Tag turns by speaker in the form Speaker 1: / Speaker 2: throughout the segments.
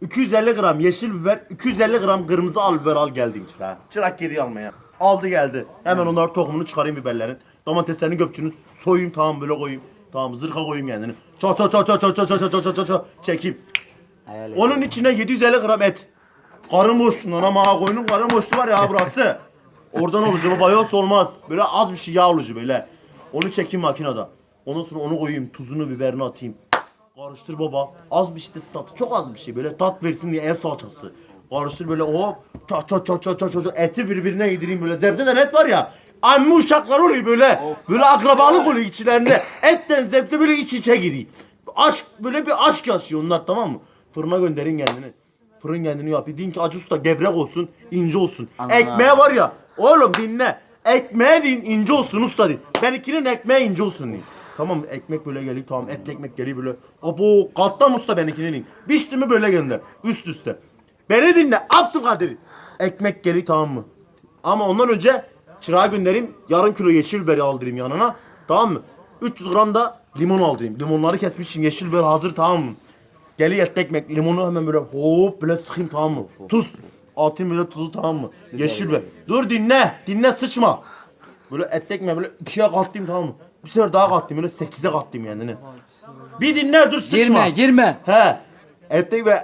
Speaker 1: 250 gram yeşil biber, 250 gram kırmızı al biber al geldin çırağa. Çırak geri almaya. Aldı geldi. Hemen onları tohumunu çıkarayım biberlerin. Domateslerini göpçünü soyayım tamam böyle koyayım. Tamam zırha koyayım kendini. Ça ça ça ça ça ça ça ça ça ça ça çekeyim.
Speaker 2: Hayal.
Speaker 1: Onun içine 750 gram et. Karın boşluğundan ama koyunun karın boşluğu var ya burası. Oradan olacak baba yoksa olmaz. Böyle az bir şey yağ olacak böyle. Onu çekeyim makinede. Ondan sonra onu koyayım tuzunu biberini atayım. Karıştır baba. Az bir şey de tat. Çok az bir şey böyle tat versin diye el salçası. Karıştır böyle hop. Ça ça ça ça ça ça eti birbirine yedireyim böyle. Zebzeden et var ya. Amma uşaklar oluyor böyle. Böyle akrabalık oluyor içlerinde. Etten zebze böyle iç içe giriyor. Aşk böyle bir aşk yaşıyor onlar tamam mı? Fırına gönderin kendini. Fırın kendini yap. Deyin ki acı usta gevrek olsun, ince olsun.
Speaker 2: Ana.
Speaker 1: Ekmeğe var ya. Oğlum dinle. Ekmeğe deyin ince olsun usta deyin. Benimkinin ekmeği ince olsun deyin. Tamam ekmek böyle geliyor tamam etli ekmek geliyor böyle. Abo katlam usta benimkini deyin. Biçti mi böyle gönder. Üst üste. Beni dinle Abdülkadir. Ekmek geliyor tamam mı? Ama ondan önce çırağı göndereyim. Yarım kilo yeşil biberi aldırayım yanına. Tamam mı? 300 gram da limon aldırayım. Limonları kesmişim. Yeşil biber hazır tamam mı? Geliyor etli ekmek. Limonu hemen böyle hop böyle sıkayım tamam mı? Tuz. Atayım böyle tuzu tamam mı? Yeşil biber. Dur dinle. Dinle sıçma. Böyle etli ekmeği böyle ikiye katlayayım tamam mı? Bir sefer daha katlayayım böyle sekize katlayayım kendini. Bir dinle dur sıçma.
Speaker 2: Girme girme.
Speaker 1: He. Etli ekmeği.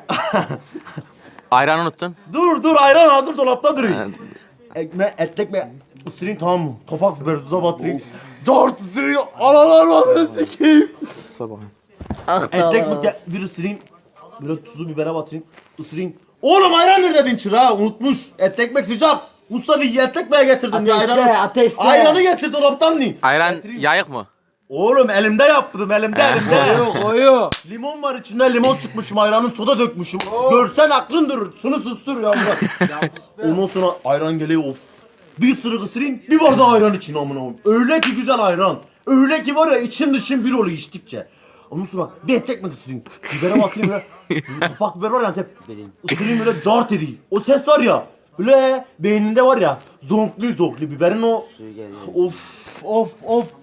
Speaker 3: Ayran unuttun.
Speaker 1: Dur dur ayran hazır dolapta duruyor. Ekme etli ekmeği ısırayım tamam mı? Kapak biber tuza batırayım. Dört ısırayım. Analar var sikeyim.
Speaker 3: Sor bakayım.
Speaker 1: Etli ekmek ya- bir ısırayım. Böyle tuzu bibere batırayım. Isırayım. Oğlum ayran nerede dedin çırağı? Unutmuş. Etli ekmek sıcak. Usta bir etli ekmeği getirdim ya
Speaker 2: Ateşle,
Speaker 1: ayranı.
Speaker 2: ateşle.
Speaker 1: Ayranı getir dolaptan değil.
Speaker 3: Ayran
Speaker 1: Getireyim.
Speaker 3: yayık mı?
Speaker 1: Oğlum elimde yaptım elimde elimde.
Speaker 2: Koyu koyu.
Speaker 1: Limon var içinde limon sıkmışım ayranın soda dökmüşüm. Görsen aklın durur. Şunu sustur ya Murat. Ondan sonra ayran geliyor of. Bir ısırık ısırayım bir bardak ayran için amına koyayım. Öyle ki güzel ayran. Öyle ki var ya için dışın bir oluyor içtikçe. Ondan sonra bir et ekmek ısırayım. Bibere bakayım böyle. kapak biber var ya.
Speaker 2: Bileyim.
Speaker 1: Isırayım böyle cart edeyim. O ses var ya. Böyle beyninde var ya. Zonklu zonklu biberin o.
Speaker 2: Suyu geliyor.
Speaker 1: Of of of.